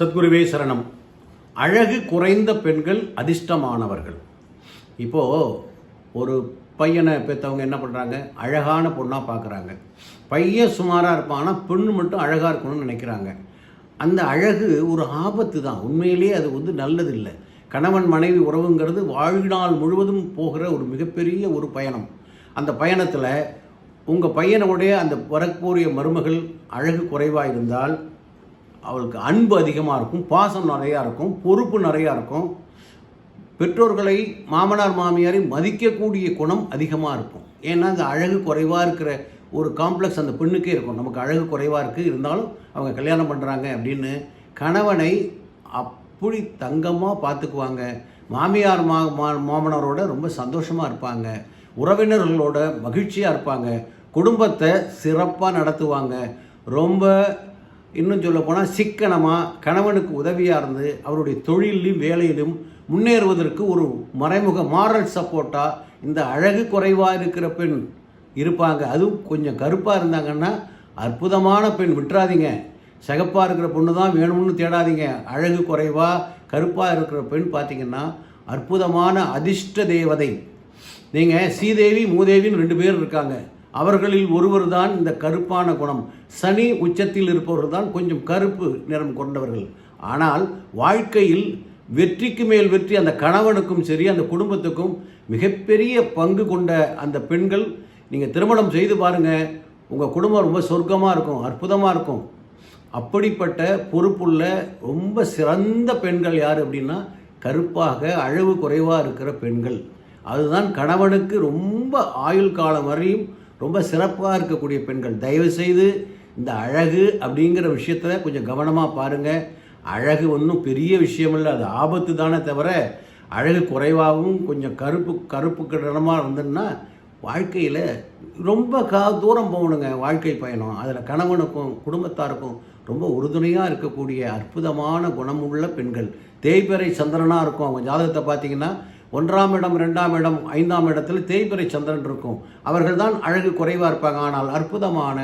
சத்குருவே சரணம். அழகு குறைந்த பெண்கள் அதிர்ஷ்டமானவர்கள். இப்போது ஒரு பையனை பெற்றவங்க என்ன பண்ணுறாங்க அழகான பொண்ணாக பார்க்குறாங்க பையன் சுமாராக இருப்பான்? ஆனால் பெண்ணு மட்டும் அழகாக இருக்கணும்னு நினைக்கிறாங்க. அந்த அழகு ஒரு ஆபத்து தான் உண்மையிலேயே அது வந்து நல்லதில்லை. கணவன் மனைவி உறவுங்கிறது வாழ்நாள் முழுவதும் போகிற ஒரு மிகப்பெரிய ஒரு பயணம். அந்த பயணத்தில் உங்கள் பையனுடைய அந்த வரக்கூடிய மருமகள் அழகு குறைவாக இருந்தால் அவளுக்கு அன்பு அதிகமாக இருக்கும் பாசம் நிறையா இருக்கும் பொறுப்பு நிறையா இருக்கும். பெற்றோர்களை மாமனார் மாமியாரை மதிக்கக்கூடிய குணம் அதிகமாக இருக்கும். ஏன்னா அந்த அழகு குறைவாக இருக்கிற ஒரு காம்ப்ளெக்ஸ் அந்த பெண்ணுக்கே இருக்கும். நமக்கு அழகு குறைவாக இருக்குது இருந்தாலும் அவங்க கல்யாணம் பண்ணுறாங்க அப்படின்னு கணவனை அப்படி தங்கமாக பார்த்துக்குவாங்க. மாமியார் மா மா- மாமனாரோட ரொம்ப சந்தோஷமாக இருப்பாங்க. உறவினர்களோட மகிழ்ச்சியாக இருப்பாங்க. குடும்பத்தை சிறப்பாக நடத்துவாங்க. ரொம்ப இன்னும் சொல்ல போனால் சிக்கனமாக கணவனுக்கு உதவியாக இருந்து அவருடைய தொழிலையும் வேலையிலும் முன்னேறுவதற்கு ஒரு மறைமுக மாரல் சப்போர்ட்டாக இந்த அழகு குறைவாக இருக்கிற பெண் இருப்பாங்க. அதுவும் கொஞ்சம் கருப்பாக இருந்தாங்கன்னா அற்புதமான பெண். விட்டுறாதீங்க. சிகப்பாக இருக்கிற பொண்ணு தான் வேணும்னு தேடாதீங்க. அழகு குறைவாக கருப்பாக இருக்கிற பெண் பார்த்தீங்கன்னா அற்புதமான அதிர்ஷ்ட தேவதை. நீங்கள் ஸ்ரீதேவி மூதேவின்னு ரெண்டு பேர் இருக்காங்க. அவர்களில் ஒருவர் தான் இந்த கருப்பான குணம். சனி உச்சத்தில் இருப்பவர்கள் தான் கொஞ்சம் கருப்பு நிறம் கொண்டவர்கள். ஆனால் வாழ்க்கையில் வெற்றிக்கு மேல் வெற்றி அந்த கணவனுக்கும் சரி அந்த குடும்பத்துக்கும் மிகப்பெரிய பங்கு கொண்ட அந்த பெண்கள் நீங்கள் திருமணம் செய்து பாருங்கள் உங்கள் குடும்பம் ரொம்ப சொர்க்கமாக இருக்கும் அற்புதமாக இருக்கும். அப்படிப்பட்ட பொறுப்புள்ள ரொம்ப சிறந்த பெண்கள் யார் அப்படின்னா கருப்பாக அளவு குறைவாக இருக்கிற பெண்கள். அதுதான் கணவனுக்கு ரொம்ப ஆயுள் காலம் வரையும் ரொம்ப சிறப்பாக இருக்கக்கூடிய பெண்கள். தயவு செய்து இந்த அழகு அப்படிங்கிற விஷயத்த கொஞ்சம் கவனமாக பாருங்கள் அழகு ஒன்றும் பெரிய விஷயம் இல்லை அது ஆபத்து தானே தவிர அழகு குறைவாகவும் கொஞ்சம் கருப்பு கருப்பு கடனமாக இருந்ததுன்னா வாழ்க்கையில் ரொம்ப கா தூரம் போகணுங்க வாழ்க்கை பயணம். அதில் கணவனுக்கும் குடும்பத்தாருக்கும் ரொம்ப உறுதுணையாக இருக்கக்கூடிய அற்புதமான குணமுள்ள பெண்கள். தேய்பறை சந்திரனாக இருக்கும். அவங்க ஜாதகத்தை பார்த்தீங்கன்னா ஒன்றாம் இடம் ரெண்டாம் இடம் ஐந்தாம் இடத்தில் தேய்பிறை சந்திரன் இருக்கும். அவர்கள் தான் அழகு குறைவாக இருப்பாங்க. ஆனால் அற்புதமான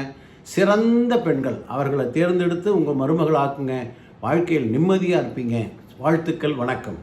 சிறந்த பெண்கள். அவர்களை தேர்ந்தெடுத்து உங்கள் மருமகள் ஆக்குங்க வாழ்க்கையில் நிம்மதியாக இருப்பீங்க. வாழ்த்துக்கள் வணக்கம்.